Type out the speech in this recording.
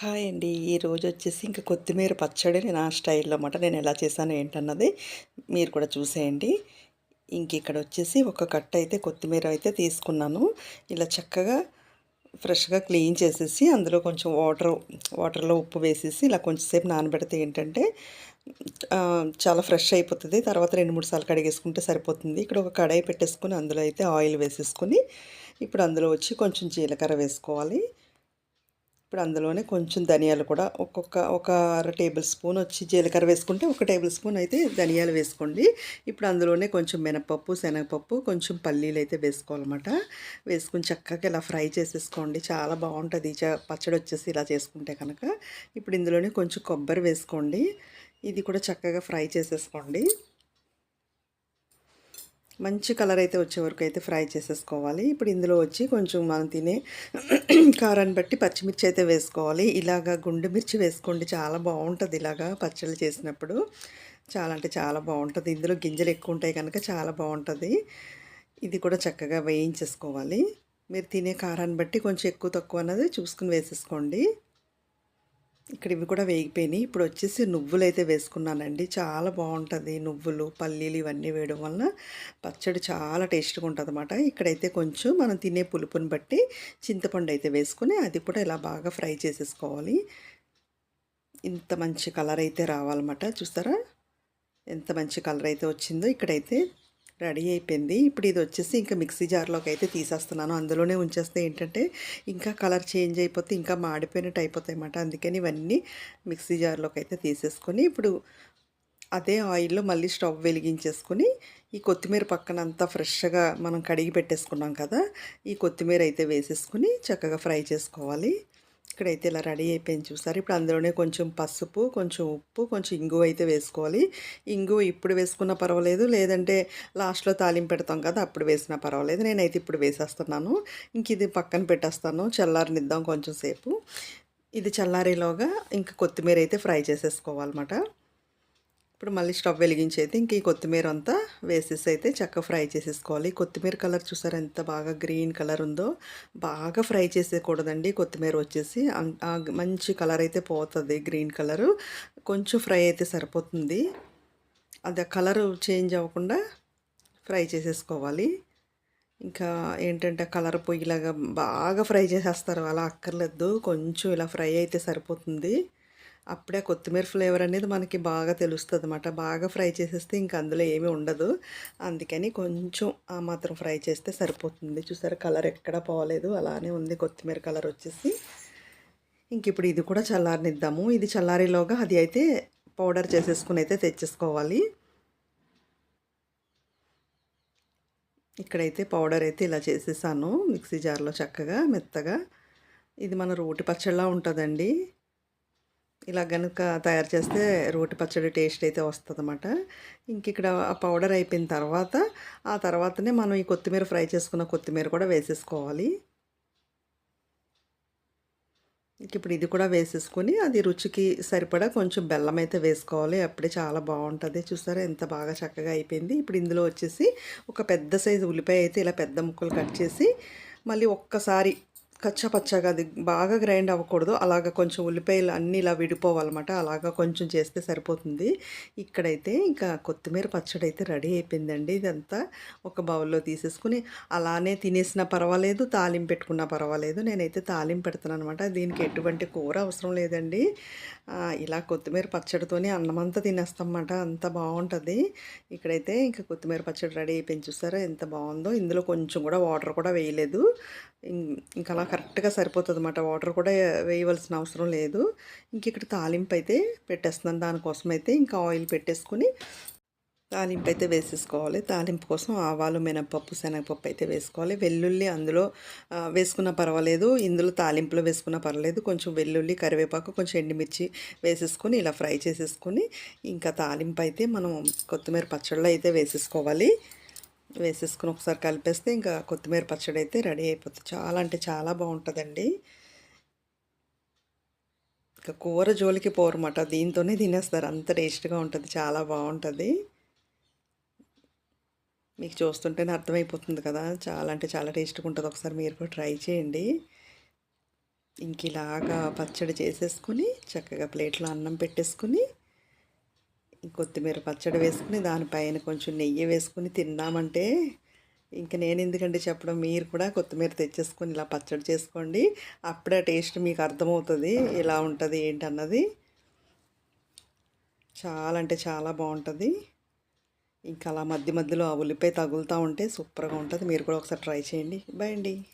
Hi అండి. ఈరోజు వచ్చేసి ఇంకా కొత్తిమీర పచ్చడి నా స్టైల్లో అన్నమాట. నేను ఎలా చేశాను ఏంటన్నది మీరు కూడా చూసేయండి. ఇంక ఇక్కడ వచ్చేసి ఒక కట్ట అయితే కొత్తిమీర అయితే తీసుకున్నాను. ఇలా చక్కగా ఫ్రెష్గా క్లీన్ చేసేసి అందులో కొంచెం వాటర్ వాటర్లో ఉప్పు వేసేసి ఇలా కొంచెంసేపు నానబెడితే ఏంటంటే చాలా ఫ్రెష్ అయిపోతుంది. తర్వాత రెండు మూడు సార్లు కడిగేసుకుంటే సరిపోతుంది. ఇక్కడ ఒక కడాయి పెట్టేసుకుని అందులో అయితే ఆయిల్ వేసేసుకుని ఇప్పుడు అందులో వచ్చి కొంచెం జీలకర్ర వేసుకోవాలి. ఇప్పుడు అందులోనే కొంచెం ధనియాలు కూడా ఒక్కొక్క ఒక అర టేబుల్ స్పూన్ వచ్చి జీలకర్ర వేసుకుంటే ఒక టేబుల్ స్పూన్ అయితే ధనియాలు వేసుకోండి. ఇప్పుడు అందులోనే కొంచెం మినపప్పు శనగపప్పు కొంచెం పల్లీలు అయితే వేసుకోవాలన్నమాట. వేసుకుని చక్కగా ఇలా ఫ్రై చేసేసుకోండి. చాలా బాగుంటుంది. పచ్చడి వచ్చేసి ఇలా చేసుకుంటే కనుక. ఇప్పుడు ఇందులోనే కొంచెం కొబ్బరి వేసుకోండి. ఇది కూడా చక్కగా ఫ్రై చేసేసుకోండి. మంచి కలర్ అయితే వచ్చే వరకు అయితే ఫ్రై చేసేసుకోవాలి. ఇప్పుడు ఇందులో వచ్చి కొంచెం మనం తినే కారాన్ని బట్టి పచ్చిమిర్చి అయితే వేసుకోవాలి. ఇలాగా గుండు మిర్చి వేసుకోండి. చాలా బాగుంటుంది ఇలాగా పచ్చళ్ళు చేసినప్పుడు. చాలా అంటే చాలా బాగుంటుంది. ఇందులో గింజలు ఎక్కువ ఉంటాయి కనుక చాలా బాగుంటుంది. ఇది కూడా చక్కగా వేయించేసుకోవాలి. మీరు తినే కారాన్ని బట్టి కొంచెం ఎక్కువ తక్కువ అన్నది చూసుకుని వేసేసుకోండి. ఇక్కడ ఇవి కూడా వేగిపోయినాయి. ఇప్పుడు వచ్చేసి నువ్వులు అయితే వేసుకున్నానండి. చాలా బాగుంటుంది. నువ్వులు పల్లీలు ఇవన్నీ వేయడం వలన పచ్చడి చాలా టేస్ట్గా ఉంటుంది అనమాట ఇక్కడైతే కొంచెం మనం తినే పులుపుని బట్టి చింతపండు అయితే వేసుకుని అది కూడా ఇలా బాగా ఫ్రై చేసేసుకోవాలి. ఇంత మంచి కలర్ అయితే రావాలన్నమాట. చూస్తారా? ఎంత మంచి కలర్ అయితే వచ్చిందో ఇక్కడైతే రెడీ అయిపోయింది. ఇప్పుడు ఇది వచ్చేసి ఇంకా మిక్సీ జార్లోకి అయితే తీసేస్తున్నాను. అందులోనే ఉంచేస్తే ఏంటంటే ఇంకా కలర్ చేంజ్ అయిపోతే ఇంకా మాడిపోయినట్టు అయిపోతాయి అన్నమాట అందుకని ఇవన్నీ మిక్సీ జార్లోకి అయితే తీసేసుకొని ఇప్పుడు అదే ఆయిల్లో మళ్ళీ స్టవ్ వెలిగించేసుకొని ఈ కొత్తిమీర పక్కన అంతా ఫ్రెష్గా మనం కడిగి పెట్టేసుకున్నాం కదా ఈ కొత్తిమీర అయితే వేసేసుకుని చక్కగా ఫ్రై చేసుకోవాలి. ఇక్కడైతే ఇలా రెడీ అయిపోయింది చూసారు? ఇప్పుడు అందులోనే కొంచెం పసుపు కొంచెం ఉప్పు కొంచెం ఇంగువ అయితే వేసుకోవాలి. ఇంగువ ఇప్పుడు వేసుకున్న పర్వాలేదు. లేదంటే లాస్ట్లో తాలింపు పెడతాం కదా అప్పుడు వేసినా పర్వాలేదు. నేనైతే ఇప్పుడు వేసేస్తున్నాను. ఇంక ఇది పక్కన పెట్టేస్తాను. చల్లారనిద్దాం కొంచెం సేపు. ఇది చల్లారేలోగా ఇంకా కొత్తిమీర అయితే ఫ్రై చేసేసుకోవాలన్నమాట. ఇప్పుడు మళ్ళీ స్టవ్ వెలిగించేది ఇంక ఈ కొత్తిమీర అంతా వేసేసి అయితే చక్కగా ఫ్రై చేసేసుకోవాలి. కొత్తిమీర కలర్ చూసారు ఎంత బాగా గ్రీన్ కలర్ ఉందో? బాగా ఫ్రై చేసేయకూడదండి. కొత్తిమీర వచ్చేసి మంచి కలర్ అయితే పోతుంది గ్రీన్ కలరు. కొంచెం ఫ్రై అయితే సరిపోతుంది. అది కలర్ చేంజ్ అవ్వకుండా ఫ్రై చేసేసుకోవాలి. ఇంకా ఏంటంటే కలర్ పొయ్యిలాగా బాగా ఫ్రై చేసేస్తారు. అలా అక్కర్లేదు. కొంచెం ఇలా ఫ్రై అయితే సరిపోతుంది. అప్పుడే కొత్తిమీర ఫ్లేవర్ అనేది మనకి బాగా తెలుస్తుంది అనమాట బాగా ఫ్రై చేసేస్తే ఇంకా అందులో ఏమీ ఉండదు. అందుకని కొంచెం ఆ మాత్రం ఫ్రై చేస్తే సరిపోతుంది. చూసారు కలర్ ఎక్కడ పోలేదు. అలానే ఉంది కొత్తిమీర కలర్ వచ్చేసి. ఇంక ఇప్పుడు ఇది కూడా చల్లారనిద్దాము. ఇది చల్లారిలోగా అది అయితే పౌడర్ చేసేసుకుని అయితే తెచ్చేసుకోవాలి. ఇక్కడైతే పౌడర్ అయితే ఇలా చేసేసాను. మిక్సీ జార్లో చక్కగా మెత్తగా. ఇది మన రోటి పచ్చళ్ళ ఉంటుందండి. ఇలా కనుక తయారు చేస్తే రోటి పచ్చడి టేస్ట్ అయితే వస్తుంది అన్నమాట ఇంక ఇక్కడ ఆ పౌడర్ అయిపోయిన తర్వాత ఆ తర్వాతనే మనం ఈ కొత్తిమీర ఫ్రై చేసుకున్న కొత్తిమీర కూడా వేసేసుకోవాలి. ఇంక ఇప్పుడు ఇది కూడా వేసేసుకొని అది రుచికి సరిపడా కొంచెం బెల్లం అయితే వేసుకోవాలి. అప్పుడే చాలా బాగుంటుంది. చూసారా ఎంత బాగా చక్కగా అయిపోయింది. ఇప్పుడు ఇందులో వచ్చేసి ఒక పెద్ద సైజు ఉల్లిపాయ అయితే ఇలా పెద్ద ముక్కలు కట్ చేసి మళ్ళీ ఒక్కసారి కచ్చపచ్చగా అది బాగా గ్రైండ్ అవ్వకూడదు. అలాగ కొంచెం ఉల్లిపాయలు అన్నీ ఇలా విడిపోవాలన్నమాట. అలాగా కొంచెం చేస్తే సరిపోతుంది. ఇక్కడైతే ఇంకా కొత్తిమీర పచ్చడి అయితే రెడీ అయిపోయిందండి. ఇదంతా ఒక బౌల్లో తీసేసుకుని అలానే తినేసినా పర్వాలేదు తాలింపు పెట్టుకున్నా పర్వాలేదు. నేనైతే తాలింపు పెడతాను అనమాట దీనికి ఎటువంటి కూర అవసరం లేదండి. ఇలా కొత్తిమీర పచ్చడితోనే అన్నమంతా తినేస్తామన్నమాట. అంత బాగుంటుంది. ఇక్కడైతే ఇంకా కొత్తిమీర పచ్చడి రెడీ అయిపోయింది చూసారా? ఎంత బాగుందో. ఇందులో కొంచెం కూడా వాటర్ కూడా వేయలేదు. ఇంకా అలా కరెక్ట్గా సరిపోతుంది అనమాట వాటర్ కూడా వేయవలసిన అవసరం లేదు. ఇంక ఇక్కడ తాలింపు అయితే పెట్టేస్తున్నాను. దానికోసం అయితే ఇంకా ఆయిల్ పెట్టేసుకొని తాలింపు అయితే వేసేసుకోవాలి. తాలింపు కోసం ఆవాలు మినపప్పు శనగపప్పు అయితే వేసుకోవాలి. వెల్లుల్లి అందులో వేసుకున్న పర్వాలేదు. ఇందులో తాలింపులో వేసుకున్న పర్వాలేదు. కొంచెం వెల్లుల్లి కరివేపాకు కొంచెం ఎండుమిర్చి వేసేసుకొని ఇలా ఫ్రై చేసేసుకొని ఇంకా తాలింపు అయితే మనం కొత్తిమీర పచ్చళ్ళు అయితే వేసేసుకోవాలి. వేసేసుకుని ఒకసారి కలిపేస్తే ఇంకా కొత్తిమీర పచ్చడి అయితే రెడీ అయిపోతుంది. చాలా అంటే చాలా బాగుంటుందండి. ఇంకా కూర జోలికి పోరమాట దీంతోనే తినేస్తారు. అంత టేస్ట్గా ఉంటుంది. చాలా బాగుంటుంది. మీకు చూస్తుంటేనే అర్థమైపోతుంది కదా. చాలా అంటే చాలా టేస్ట్గా ఉంటుంది. ఒకసారి మీరు కూడా ట్రై చేయండి. ఇంక ఇలాగా పచ్చడి చేసేసుకుని చక్కగా ప్లేట్లో అన్నం పెట్టేసుకుని కొత్తిమీర పచ్చడి వేసుకుని దానిపైన కొంచెం నెయ్యి వేసుకుని తిన్నామంటే ఇంక నేను ఎందుకంటే చెప్పడం? మీరు కూడా కొత్తిమీర తెచ్చేసుకొని ఇలా పచ్చడి చేసుకోండి. అప్పుడే టేస్ట్ మీకు అర్థమవుతుంది. ఇలా ఉంటుంది ఏంటన్నది. చాలా అంటే చాలా బాగుంటుంది. ఇంకా అలా మధ్య మధ్యలో ఆ ఉల్లిపాయ తగులుతూ ఉంటే సూపర్గా ఉంటుంది. మీరు కూడా ఒకసారి ట్రై చేయండి. బాయ్ అండి.